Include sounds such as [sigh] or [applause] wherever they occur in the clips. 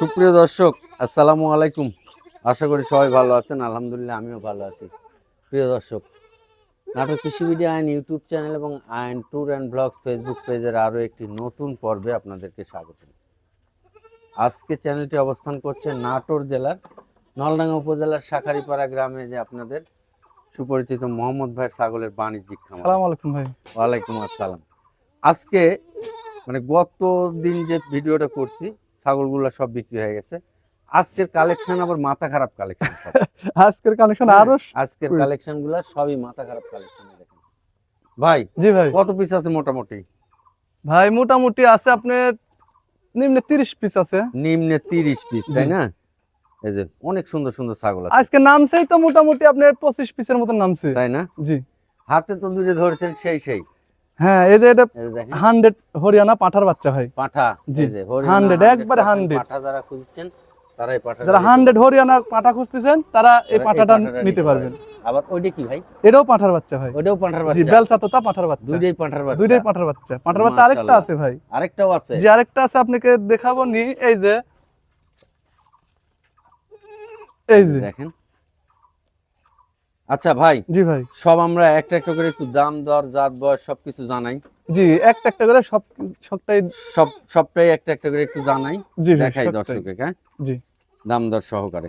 সুপ্রিয় দর্শক আসসালামু আলাইকুম। আশা করি সবাই ভালো আছেন আলহামদুলিল্লাহ আমিও ভালো আছি। প্রিয় দর্শক নাটক কৃষি মিডিয়া আইন ইউটিউব চ্যানেল এবং আইন ট্যুর অ্যান্ড ব্লগস ফেসবুক পেজের আরও একটি নতুন পর্বে আপনাদেরকে স্বাগত। আজকে চ্যানেলটি অবস্থান করছে নাটোর জেলার নলডাঙ্গা উপজেলার শাখারিপাড়া গ্রামে যে আপনাদের সুপরিচিত মোহাম্মদ ভাইয়ের ছাগলের বাণিজ্যিক খামার। সালাম আলাইকুম ভাই। ওয়ালাইকুম আসসালাম। আজকে মানে গত দিন যে ভিডিওটা করছি ছাগলগুলো সব বিক্রি হয়ে গেছে। আজকের কালেকশন আবার মাথা খারাপ কালেকশন [laughs] আজকের কালেকশন হ্যাঁ। আরও আজকের। কালেকশনগুলা সবই মাথা খারাপ কালেকশন দেখেন। ভাই জি ভাই। কত পিস আছে মোটামুটি? ভাই মোটামুটি আছে আপনার নিম্নে তিরিশ পিস আছে। নিম্নে তিরিশ পিস তাই না? এই যে অনেক সুন্দর সুন্দর ছাগল আছে। আজকে নামছেই তো মোটামুটি আপনার পঁচিশ পিসের মতো নামছে। তাই না? জি। হাতে তো দূরে ধরেছেন সেই সেই। হ্যাঁ এই যে এটা এই যে দেখেন। হান্ড্রেড হরিয়ানা পাঠার বাচ্চা ভাই। পাঠা জি। যে 100, একবারে 100% 100 পাঠা যারা খুঁজছেন তারাই পাঠা যারা হান্ড্রেড হরিয়ানা পাঠা খুঁজতেছেন তারা এই পাঠাটা নিতে পারবেন। আবার ওইটা কি ভাই? এটাও পাঠার বাচ্চা ভাই। ওটাও পাঠার জি বাচ্চা। বেলচা তোতা পাঠার বাচ্চা। দুইটাই পাঠার বাচ্চা। দুইটাই পাঠার বাচ্চা। পাঠার বাচ্চা আরেকটা আছে ভাই। আরেকটাও আছে। জি আরেকটা আছে আপনাকে দেখাবো নি। এই যে এই যে। দেখেন। আচ্ছা ভাই জি ভাই। সব আমরা একটা একটা করে একটু দাম দর জাত বয়স সবকিছু জানাই। জি একটা একটা করে সব সবটাই সব সবটাই একটা একটা করে একটু জানাই জি দেখাই দর্শককে হ্যাঁ? জি। দাম দর সহকারে।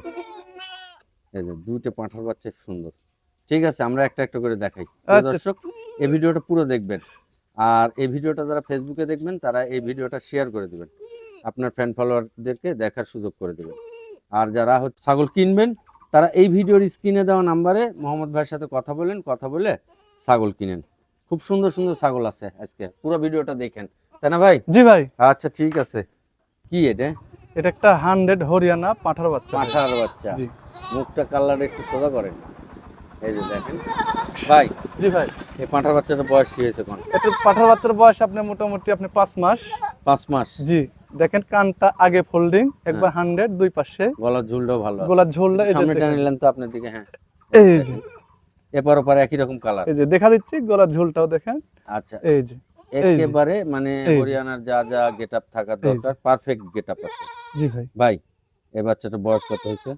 এই যে দুইটা পাঁঠার বাচ্চা সুন্দর। ঠিক আছে আমরা একটা একটা করে দেখাই। আচ্ছা। দর্শক এই ভিডিওটা পুরো দেখবেন। আর এই ভিডিওটা যারা ফেসবুকে দেখবেন তারা এই ভিডিওটা শেয়ার করে দিবেন। আপনার ফ্যান ফলোয়ারদেরকে দেখার সুযোগ করে দিবেন। আর যারা হচ্ছে ছাগল কিনবেন তারা এই ভিডিওর স্ক্রিনে দেওয়া নাম্বারে মোহাম্মদ ভাইয়ের সাথে কথা বলেন কথা বলে ছাগল কিনেন। খুব সুন্দর সুন্দর ছাগল আছে আজকে। পুরো ভিডিওটা দেখেন। তাই না ভাই? জি ভাই। আচ্ছা ঠিক আছে। কি এটা? এটা একটা হান্ড্রেড হরিয়ানা পাঠার বাচ্চা। পাঁঠার বাচ্চা। মুখটা কালার একটু সোজা করেন। এই যে দেখেন। ভাই জি ভাই। এই পাঁঠার বাচ্চাটার বয়স কি হয়েছে কোন এটা পাঠার বাচ্চার বয়স আপনি মোটামুটি আপনি পাঁচ মাস। পাঁচ মাস। জি। দেখেন কানটা আগে ফোল্ডিং একবার হান্ড্রেড দুই পাশে। গলার ঝুলটা ভালো গলার ঝুলটা ঝোলটা এই যে নিলেন তো আপনার দিকে হ্যাঁ। এই যে। এপার ওপারে একই রকম কালার এই যে দেখা দিচ্ছি গলার ঝুলটাও দেখেন। আচ্ছা। এই যে। একেবারে মানে হরিয়ানার যা যা গেট আপ থাকার দরকার পারফেক্ট গেট আপ আছে। জি ভাই। ভাই এ বাচ্চাটা বয়স কত হয়েছে?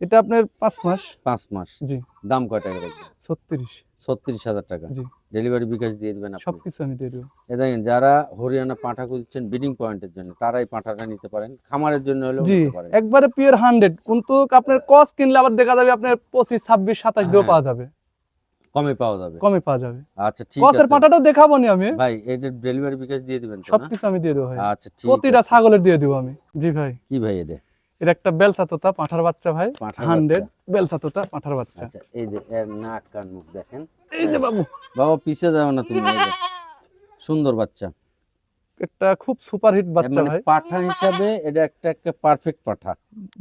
এটা আপনার পাঁচ মাস? পাঁচ মাস। জি। দাম কয় টাকা রাখবেন ছত্রিশ। ছত্রিশ হাজার টাকা। জি। ডেলিভারি বিকাশ দিয়ে দিবেন সবকিছু আমি দিয়ে দেবো। এ দেখেন যারা হরিয়ানা পাঁঠা খুঁজছেন ব্রিডিং পয়েন্টের জন্য তারাই পাঁঠাটা নিতে পারেন। খামারের জন্য হলেও জি একবারে পিওর হান্ড্রেড কিন্তু আপনার কস কিনলে আবার দেখা যাবে আপনার পঁচিশ ছাব্বিশ সাতাশ দিয়েও হ্যাঁ। পাওয়া যাবে। কমে পাওয়া যাবে। কমে পাওয়া যাবে। আচ্ছা ঠিক কসের আছে। পাটাটাও দেখাবো নি আমি। ভাই এটা ডেলিভারি বিকাশ দিয়ে দিবেন তো না? সবকিছু আমি দিয়ে দেবো ভাই। আচ্ছা ঠিক প্রতিটা ছাগলের দিয়ে দেবো আমি। জি ভাই। কি ভাই এটা? এটা একটা বেলসা তোতা পাঁঠার বাচ্চা ভাই। পাঁঠার হান্ড্রেড বেলসা তোতা পাঁঠার বাচ্চা। আচ্ছা এই যে এর নাক কান মুখ দেখেন। এই যে বাবু। বাবা পিছে যাও না তুমি সুন্দর বাচ্চা। একটা খুব সুপারহিট বাচ্চা মানে ভাই। পাঠা হিসাবে এটা একটা একটা পারফেক্ট পাঠা।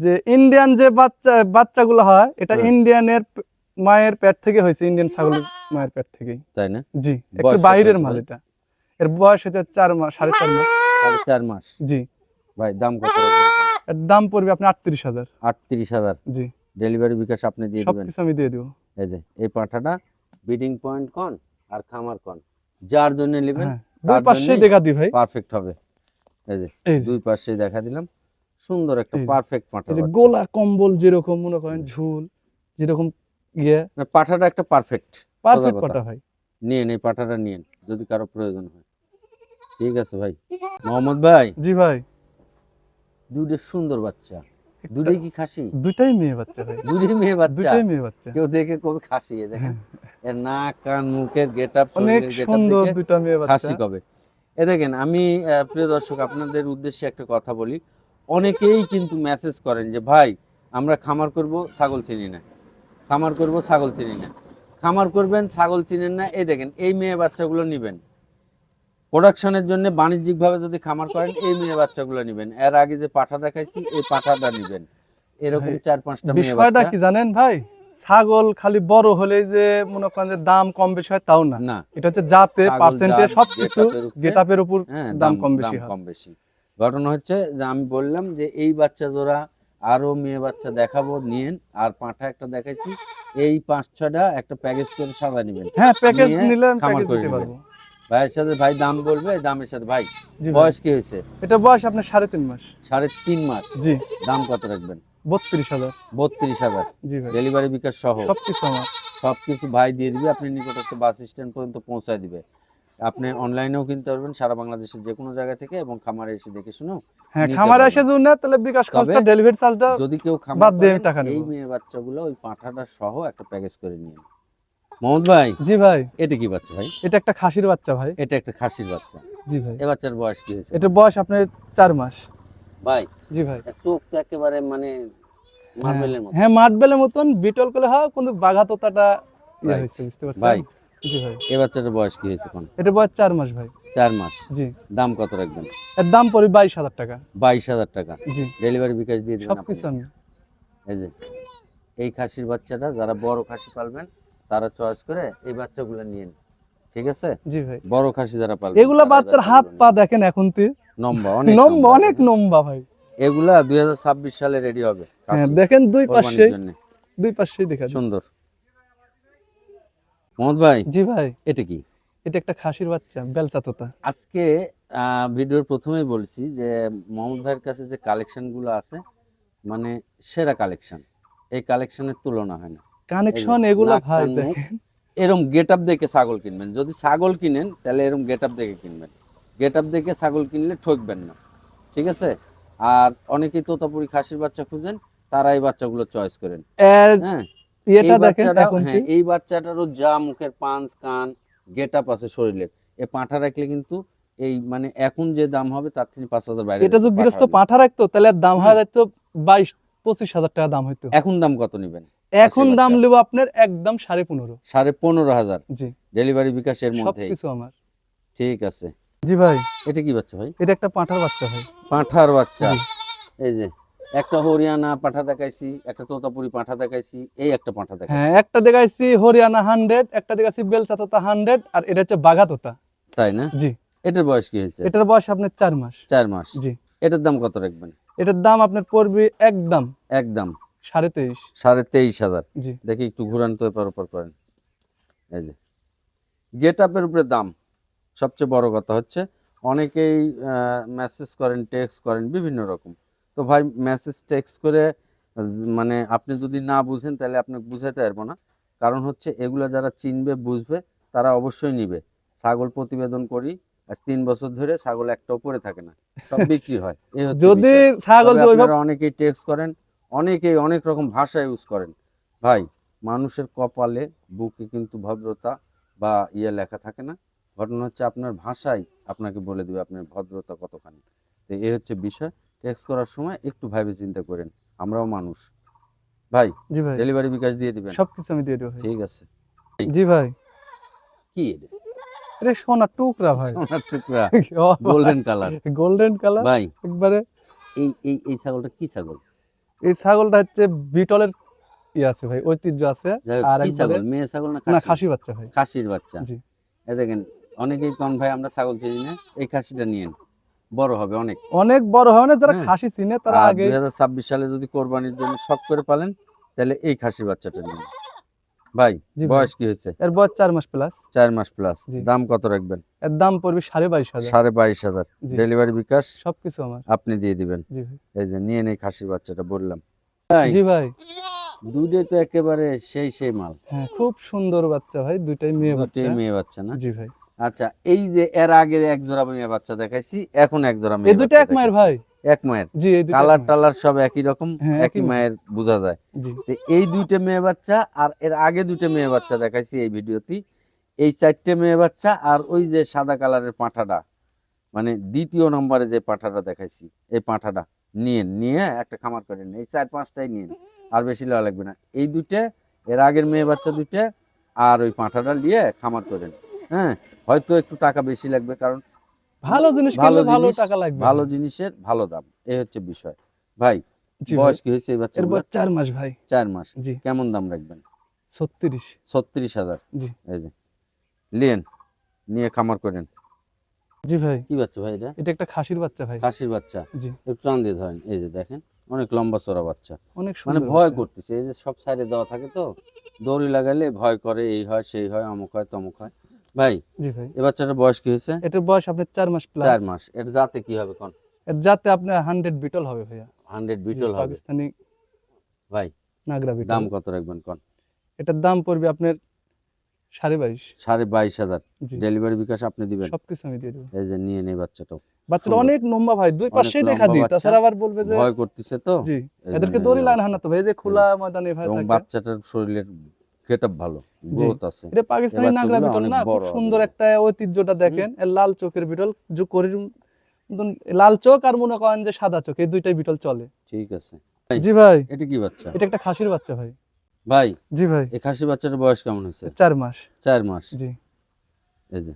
যে ইন্ডিয়ান যে বাচ্চা বাচ্চাগুলো হয় এটা ইন্ডিয়ানের মায়ের পেট থেকে হয়েছে ইন্ডিয়ান ছাগলের মায়ের পেট থেকেই। তাই না? জি একটু বাইরের মাল এটা। এর বয়স হচ্ছে চার মাস সাড়ে চার মাস সাড়ে চার মাস। জি। ভাই দাম কত? এর দাম পড়বে আপনি আটত্রিশ হাজার। আটত্রিশ হাজার। জি। ডেলিভারি বিকাশ আপনি দিয়ে দিবেন। সবকিছু আমি দিয়ে দেবো। এই যে এই পাঠাটা ব্রিডিং পয়েন্ট কন আর খামার কন যার জন্য নেবেন হ্যাঁ দুই পাশেই দেখা দিই ভাই। পারফেক্ট হবে। এই যে দুই পাশে দেখা দিলাম। সুন্দর একটা পারফেক্ট পাঠা গোলা কম্বল যেরকম মনে করেন ঝুল যেরকম ইয়ে। মানে পাঠাটা একটা পারফেক্ট পারফেক্ট। পাটা ভাই। নিয়েন এই পাঠাটা নিয়েন যদি কারও প্রয়োজন হয়। ঠিক আছে ভাই। মোহাম্মদ ভাই। জি ভাই। দুইটা সুন্দর বাচ্চা। দুটোই কি খাসি? দুইটাই মেয়ে বাচ্চা ভাই। দুটোই মেয়ে বাচ্চা। দুইটাই মেয়ে বাচ্চা। কেউ দেখে কবে খাসি দেখেন। এর নাক কান মুখের গেট আপ অনেক সুন্দর মেয়ে বাচ্চা। খাসি কবে? এ দেখেন আমি প্রিয় দর্শক আপনাদের উদ্দেশ্যে একটা কথা বলি। অনেকেই কিন্তু মেসেজ করেন যে ভাই আমরা খামার করব ছাগল চিনি না। খামার করব ছাগল চিনি না। খামার করবেন ছাগল চিনেন না। এই দেখেন এই মেয়ে বাচ্চাগুলো নেবেন। প্রোডাকশনের জন্য বাণিজ্যিকভাবে যদি খামার করেন [laughs] এই মেয়ে বাচ্চাগুলো নেবেন। এর আগে যে পাঠা দেখাইছি এই পাঠাটা নেবেন। এরকম চার পাঁচটা মেয়ে বিষয়টা কি জানেন ভাই? ছাগল খালি বড় হলে যে মনে করেন যে দাম কম বেশি হয় তাও না। না। এটা হচ্ছে জাতে জাত, সবকিছু এর উপরে, হ্যাঁ দাম কম বেশি হয়। কম বেশি। ঘটনা হচ্ছে যে আমি বললাম যে এই বাচ্চা জোড়া আরও মেয়ে বাচ্চা দেখাবো নিয়েন। আর পাঁঠা একটা দেখাইছি এই পাঁচ ছটা একটা প্যাকেজ করে সাদা নেবেন। হ্যাঁ প্যাকেজ নিলে খামার প্যাকেজ করে দিতে পারব। ভাইয়ের সাথে ভাই দাম বলবে দামের সাথে ভাই বয়স কি হয়েছে? এটা বয়স আপনার সাড়ে তিন মাস। সাড়ে তিন মাস। জি। দাম কত রাখবেন? বত্রিশ হাজার। বত্রিশ হাজার। জি ভাই। ডেলিভারি বিকাশ সহ? সবকিছু আমার। সবকিছু ভাই দিয়ে দিবে আপনি নিকটস্থ বাস স্ট্যান্ড পর্যন্ত পৌঁছায় দিবে। আপনি অনলাইনেও কিনতে পারবেন সারা বাংলাদেশের যে কোনো জায়গা থেকে এবং খামারে এসে দেখে শুনো হ্যাঁ খামারে এসে যদি না তাহলে বিকাশ খরচটা ডেলিভারি চার্জটা যদি কেউ খামার বাদ দিয়ে টাকা নেব। এই মেয়ে বাচ্চাগুলো ওই পাঁঠাটা সহ একটা প্যাকেজ করে নিন। মোহাম্মদ ভাই? জি ভাই। এটা কি বাচ্চা ভাই? এটা একটা খাসির বাচ্চা ভাই। এটা একটা খাসির বাচ্চা। জি ভাই। এ বাচ্চার বয়স কি হয়েছে? এটা বয়স আপনার চার মাস। ভাই জি ভাই। চোখ তো একেবারে মানে মার্বেলের মতো। হ্যাঁ মাঠবেলের মতন বিটল করে হয় কিন্তু বাঘাততাটা ইয়ে হয়েছে বুঝতে পারছেন? ভাই জি ভাই। এ বাচ্চাটার বয়স কি হয়েছে এটা বয়স চার মাস ভাই। চার মাস। জি। দাম কত রাখবেন? এর দাম পড়ে বাইশ হাজার টাকা। বাইশ হাজার টাকা। জি। ডেলিভারি বিকাশ দিয়ে দেবেন আপনি। সবকিছু আমি। এই যে এই খাসির বাচ্চাটা যারা বড় খাসি পালবেন তারা চয়েস করে এই বাচ্চাগুলো নিয়ে। ঠিক আছে? জি ভাই। বড় খাসি যারা পালবেন এগুলা বাচ্চার হাত পা দেখেন এখন তে। নিন। লম্বা অনেক নম্বা অনেক নম্বা ভাই। এগুলা দুই সালে রেডি হবে হ্যাঁ দেখেন দুই পাশে দুই পাশেই দেখা। সুন্দর। মোহাম্মদ ভাই জি ভাই। এটা কি? এটা একটা খাসির বাচ্চা বেলচা তোতা আজকে ভিডিওর প্রথমেই বলছি যে মোহাম্মদ ভাইয়ের কাছে যে কালেকশনগুলো আছে মানে সেরা কালেকশন এই কালেকশনের তুলনা হয় না। কানেকশন এগুলা ভাই দেখেন। এরম গেট আপ দেখে ছাগল কিনবেন। যদি ছাগল কিনেন তাহলে এরম গেট আপ দেখে কিনবেন। গেট আপ দেখে ছাগল কিনলে ঠকবেন না। ঠিক আছে? আর অনেকেই তোতাপুরি খাসির বাচ্চা খুঁজেন তারা এই বাচ্চাগুলো চয়েস করেন। হ্যাঁ? এটা এই দেখেন হ্যাঁ, এই বাচ্চাটারও যা মুখের পাঁচ কান গেট আপ আছে শরীরের। এ পাঁঠা রাখলে কিন্তু এই মানে এখন যে দাম হবে তার থেকে পাঁচ হাজার বাইরে এটা যদি পাঠা গৃহস্থ। পাঠা রাখতো তাহলে দাম হয়ে যাইতো বাইশ পঁচিশ হাজার টাকা দাম হইতো। এখন দাম কত নেবেন? এখন দাম নেব আপনার একদম সাড়ে পনেরো। সাড়ে পনেরো হাজার। জি। ডেলিভারি বিকাশের মধ্যে সবকিছু আমার। ঠিক আছে। জি ভাই। এটা কি বাচ্চা ভাই? এটা একটা পাঁঠার বাচ্চা ভাই। পাঁঠার বাচ্চা। এই যে একটা হরিয়ানা পাঁঠা দেখাইছি একটা তোতাপুরি পাঁঠা দেখাইছি এই একটা পাঁঠা দেখাইছি। হ্যাঁ একটা দেখাইছি হরিয়ানা হান্ড্রেড একটা দেখাইছি বেলচা তোতা হান্ড্রেড আর এটা হচ্ছে বাঘা তোতা তাই না? জি। এটার বয়স কি হয়েছে? এটার বয়স আপনার চার মাস। চার মাস। জি। এটার দাম কত রাখবেন? এটার দাম আপনার পড়বে একদম। একদম। সাড়ে তেইশ। সাড়ে তেইশ হাজার। দেখি একটু ঘুরান তো এপার ওপর করেন। এই যে। গেট আপের উপরে দাম। সবচেয়ে বড় কথা হচ্ছে অনেকেই মেসেজ করেন টেক্সট করেন বিভিন্ন রকম। তো ভাই মেসেজ টেক্সট করে মানে আপনি যদি না বুঝেন তাহলে আপনাকে বুঝাইতে পারব না। কারণ হচ্ছে এগুলো যারা চিনবে বুঝবে তারা অবশ্যই নিবে। ছাগল প্রতিবেদন করি আজ তিন বছর ধরে ছাগল একটাও পড়ে থাকে না। সব বিক্রি হয়। যদি ছাগল অনেকেই টেক্সট করেন অনেকেই অনেক রকম ভাষা ইউজ করেন। ভাই মানুষের কপালে বুকে কিন্তু ভদ্রতা বা ইয়ে লেখা থাকে না। ঘটনা হচ্ছে আপনার ভাষাই আপনাকে বলে দিবে আপনার ভদ্রতা কতখানি। তো এই হচ্ছে বিষয়। টেক্সট করার সময় একটু ভাবে চিন্তা করেন। আমরাও মানুষ। ভাই জি ভাই। ডেলিভারি বিকাশ দিয়ে দিবেন। সবকিছু আমি দিয়ে দেবো ঠিক আছে। জি ভাই। কি এটা? এটা সোনা টুকরা ভাই। সোনার টুকরা। গোল্ডেন কালার গোল্ডেন কালার ভাই। একবারে এই এই এই ছাগলটা কি ছাগল? এই ছাগলটা হচ্ছে বিটলের ই আছে ভাই ঐতিহ্য আছে। আর এই ছাগল? মেয়ে ছাগল না না খাসি বাচ্চা ভাই। খাসির বাচ্চা। জি। এ দেখেন অনেকেই কোন ভাই আমরা ছাগল চিনি না এই খাসিটা নিয়েন। বড় হবে অনেক। অনেক বড় হবে না যারা হ্যাঁ। খাসি চিনে তারা আগে দুই হাজার ছাব্বিশ সালে যদি কোরবানির জন্য শখ করে পালেন তাহলে এই খাসির বাচ্চাটা নিন। ভাই বয়স কি হয়েছে? এর বয়স চার মাস প্লাস চার মাস প্লাস দাম কত রাখবেন? এর দাম পড়বে সাড়ে বাইশ হাজার। সাড়ে বাইশ হাজার। ডেলিভারি বিকাশ? সবকিছু আমার। আপনি দিয়ে দিবেন। এই যে নিয়ে নেই খাসির বাচ্চাটা বললাম। জি ভাই। দুটোই তো একেবারে সেই সেই মাল। হ্যাঁ খুব সুন্দর বাচ্চা ভাই দুইটাই মেয়ে দুটোই বাচ্চা। মেয়ে বাচ্চা না? জি ভাই। আচ্ছা এই যে এর আগে এক জোড়া মেয়ে বাচ্চা দেখাইছি এখন এক জোড়া মেয়ে দুইটা এক মায়ের ভাই। এক মায়ের। জি কালার টালার সব একই রকম হ্যাঁ, একই মায়ের। বোঝা যায়। এই দুইটা মেয়ে বাচ্চা আর এর আগে দুইটা মেয়ে বাচ্চা দেখাইছি এই ভিডিওতে। এই চারটে মেয়ে বাচ্চা আর ওই যে সাদা কালারের পাঁঠাটা মানে দ্বিতীয় নম্বরে যে পাঁঠাটা দেখাইছি এই পাঁঠাটা নিয়েন নিয়ে একটা খামার করেন এই চার পাঁচটাই নিয়েন আর বেশি লওয়া লাগবে না। এই দুইটা এর আগের মেয়ে বাচ্চা দুইটা আর ওই পাঁঠাটা নিয়ে খামার করেন হ্যাঁ হয়তো একটু টাকা বেশি লাগবে কারণ ভালো জিনিস ভালো কিনলে ভালো টাকা লাগবে। ভালো জিনিসের ভালো দাম এই হচ্ছে বিষয়। ভাই। বয়স কি হয়েছে এই এর বাচ্চাগুলোর? বয়স চার মাস ভাই। চার মাস। জি। কেমন দাম রাখবেন? ছত্রিশ। ছত্রিশ হাজার। জি। এই যে লিয়েন নিয়ে খামার করেন জি ভাই। কি বাচ্চা ভাই এটা? এটা একটা খাসির বাচ্চা ভাই। খাসির বাচ্চা। জি। একটু টান দিয়ে ধরেন এই যে দেখেন অনেক লম্বা চড়া বাচ্চা। অনেক মানে ভয় করতেছে এই যে সব সাইডে দেওয়া থাকে তো দড়ি লাগালে ভয় করে এই হয় সেই হয় অমুক হয় তমুক হয়। ভাই জি ভাই। এ বাচ্চাটার বয়স কি হয়েছে? এটার বয়স আপনার চার মাস প্লাস চার মাস। এটা যাতে কি হবে কোন? এর যাতে আপনার হান্ড্রেড বিটল হবে ভাইয়া। হান্ড্রেড বিটল হবে। পাকিস্তানি ভাই নাগরা বিটল দাম কত রাখবেন কোন? এটার দাম পড়বে আপনার সাড়ে বাইশ। সাড়ে বাইশ হাজার। ডেলিভারি বিকাশ আপনি দিবেন? সবকিছু আমি দিয়ে দেবো। এই যে নিয়ে নেই বাচ্চাটাও। বাচ্চাটা। অনেক লম্বা ভাই দুই পাশে দেখা দিই। তাছাড়া আবার বলবে যে ভয় করতেছে তো? জি। এদেরকে দড়ি লাইন হানা তো ভাই যে খোলা ময়দানে ভাই থাকে বাচ্চাটার শরীরের ভালো গ্রোথ আছে। এটা পাকিস্তানি নাগরা বিটল না? খুব সুন্দর একটা ঐতিহ্যটা দেখেন। লাল চোখের বিটল যে লাল চোখ আর মনে করেন যে সাদা চোখ এই দুইটাই বিটল চলে। ঠিক আছে। জি ভাই এটা কি বাচ্চা? এটা একটা খাসির বাচ্চা ভাই। ভাই জি ভাই। এই খাসি বাচ্চাটার বয়স কেমন হয়েছে? চার মাস। চার মাস। জি। এই যে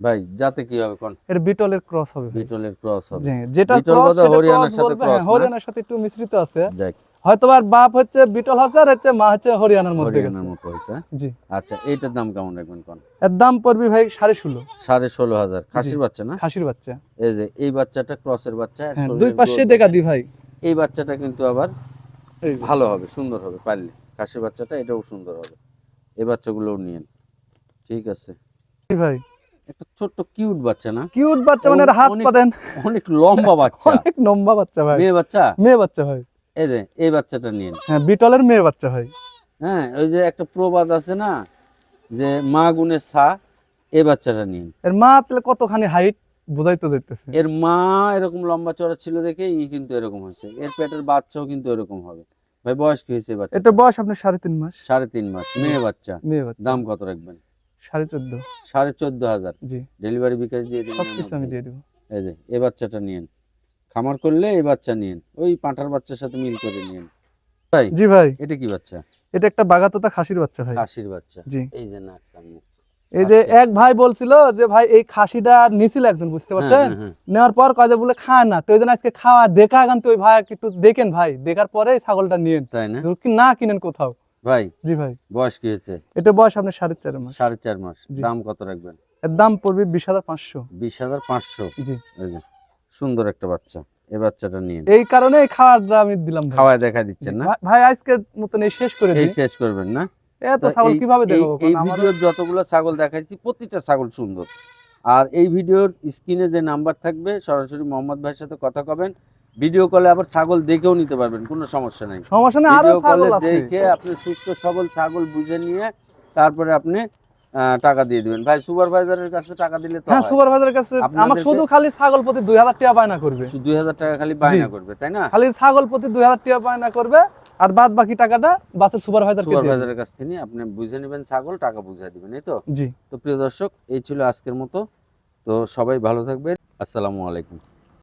ভাই যাতে কি হবে কোন? এর বিটলের ক্রস হবে বিটলের ক্রস হবে। যেটা ক্রস হরিয়ানার সাথে cross না? হরিয়ানার সাথে একটু মিশ্রিত আছে। দেখ। হয়তো আর বাপ হচ্ছে বিটল হাজার আর হচ্ছে মা হচ্ছে হরিয়ানার মধ্যে হরিয়ানার। মতো হয়েছে হ্যাঁ? জি। আচ্ছা এইটার দাম কেমন রাখবেন কোন? এর দাম পড়বে ভাই সাড়ে ষোলো। সাড়ে ষোলো হাজার। খাসির বাচ্চা না? খাসির বাচ্চা। এই যে এই বাচ্চাটা ক্রসের বাচ্চা হ্যাঁ দুই পাশে দেখা দি ভাই। এই বাচ্চাটা কিন্তু আবার এই ভালো হবে সুন্দর হবে পারলে। খাসির বাচ্চাটা এটাও সুন্দর হবে। এই বাচ্চাগুলোও নিয়েন। ঠিক আছে। ভাই। একটা ছোট্ট কিউট বাচ্চা না? কিউট বাচ্চা মানে হাত পা দেন অনেক লম্বা বাচ্চা। অনেক লম্বা বাচ্চা ভাই। মেয়ে বাচ্চা? মেয়ে বাচ্চা ভাই। এই যে এই বাচ্চাটা নিন হ্যাঁ বিটলের মেয়ে বাচ্চা ভাই হ্যাঁ ওই যে একটা প্রবাদ আছে না যে মা গুণের সা এই বাচ্চাটা নিন এর মা তাহলে কতখানি হাইট বুঝাইতে যাইতেছে? এর মা এরকম লম্বা চড়া ছিল দেখে ই কিন্তু এরকম হয়েছে। এর পেটের বাচ্চাও কিন্তু এরকম হবে। ভাই বয়স কি হয়েছে বাচ্চা এটা বয়স আপনার সাড়ে তিন মাস। সাড়ে তিন মাস মেয়ে বাচ্চা। মেয়ে বাচ্চা। দাম কত রাখবেন? সাড়ে চোদ্দ। সাড়ে চোদ্দ হাজার। জি। ডেলিভারি বিকাশ দিয়ে এর সবকিছু আমি দিয়ে দেবো। এই যে এই বাচ্চাটা নিয়েন খামার করলে এই বাচ্চা নিয়েন। ওই পাঁঠার বাচ্চার সাথে মিল করে নিয়েন। ভাই জি ভাই। এটা কি বাচ্চা? এটা একটা বাগাতোতা খাসির বাচ্চা ভাই। খাসির বাচ্চা। জি। এই যে নাক এই যে আচ্ছা। এক ভাই বলছিল যে ভাই এই খাসিটা নিছিল একজন বুঝতে হ্যাঁ, পারছেন? হ্যাঁ, হ্যাঁ। নেওয়ার পর কাজে বলে খায় না। তো ওই জন্য আজকে খাওয়া দেখা গান তো ওই ভাই একটু দেখেন ভাই। দেখার পরে ছাগলটা নিয়েন। তাই না? যদি না কিনেন কোথাও। ভাই জি ভাই। বয়স কি হয়েছে? এটা বয়স আপনার সাড়ে চার মাস। সাড়ে চার মাস। দাম কত রাখবেন? এর দাম পড়বে বিশ হাজার পাঁচশো। বিশ হাজার পাঁচশো। জি। এই যে। সুন্দর একটা বাচ্চা। এই বাচ্চাটা নিয়ে এই কারণে খাওয়াটা আমি দিলাম। খাওয়ায় দেখা দিচ্ছেন না? ভাই- আজকের মতন এই শেষ করে এই শেষ করবেন না? এত ছাগল কীভাবে এই- দেখাবো? এই কোন ভিডিওর যতগুলো ছাগল দেখাইছি প্রতিটা ছাগল সুন্দর। আর এই ভিডিওর স্ক্রিনে যে নাম্বার থাকবে সরাসরি মোহাম্মদ ভাইয়ের সাথে কথা কবেন। ভিডিও কলে আবার ছাগল দেখেও নিতে পারবেন কোনো সমস্যা নাই। সমস্যা নেই আরও ছাগল আছে। দেখে আপনি সুস্থ সবল ছাগল বুঝে নিয়ে তারপরে আপনি টাকা দিয়ে দিবেন। ভাই সুপারভাইজারের কাছে টাকা দিলে তো হ্যাঁ সুপারভাইজারের কাছে আমার শুধু খালি ছাগল প্রতি দুই হাজার টাকা বায়না করবে। দুই হাজার টাকা খালি বায়না করবে তাই না? খালি ছাগল প্রতি দুই হাজার টাকা বায়না করবে আর বাদ বাকি টাকাটা বাসের সুপারভাইজার সুপারভাইজারের কাছ থেকে নিয়ে আপনি বুঝে নেবেন ছাগল টাকা বুঝে দিবেন এই তো? জি। তো প্রিয় দর্শক এই ছিল আজকের মতো। তো সবাই ভালো থাকবেন। আসসালামু আলাইকুম।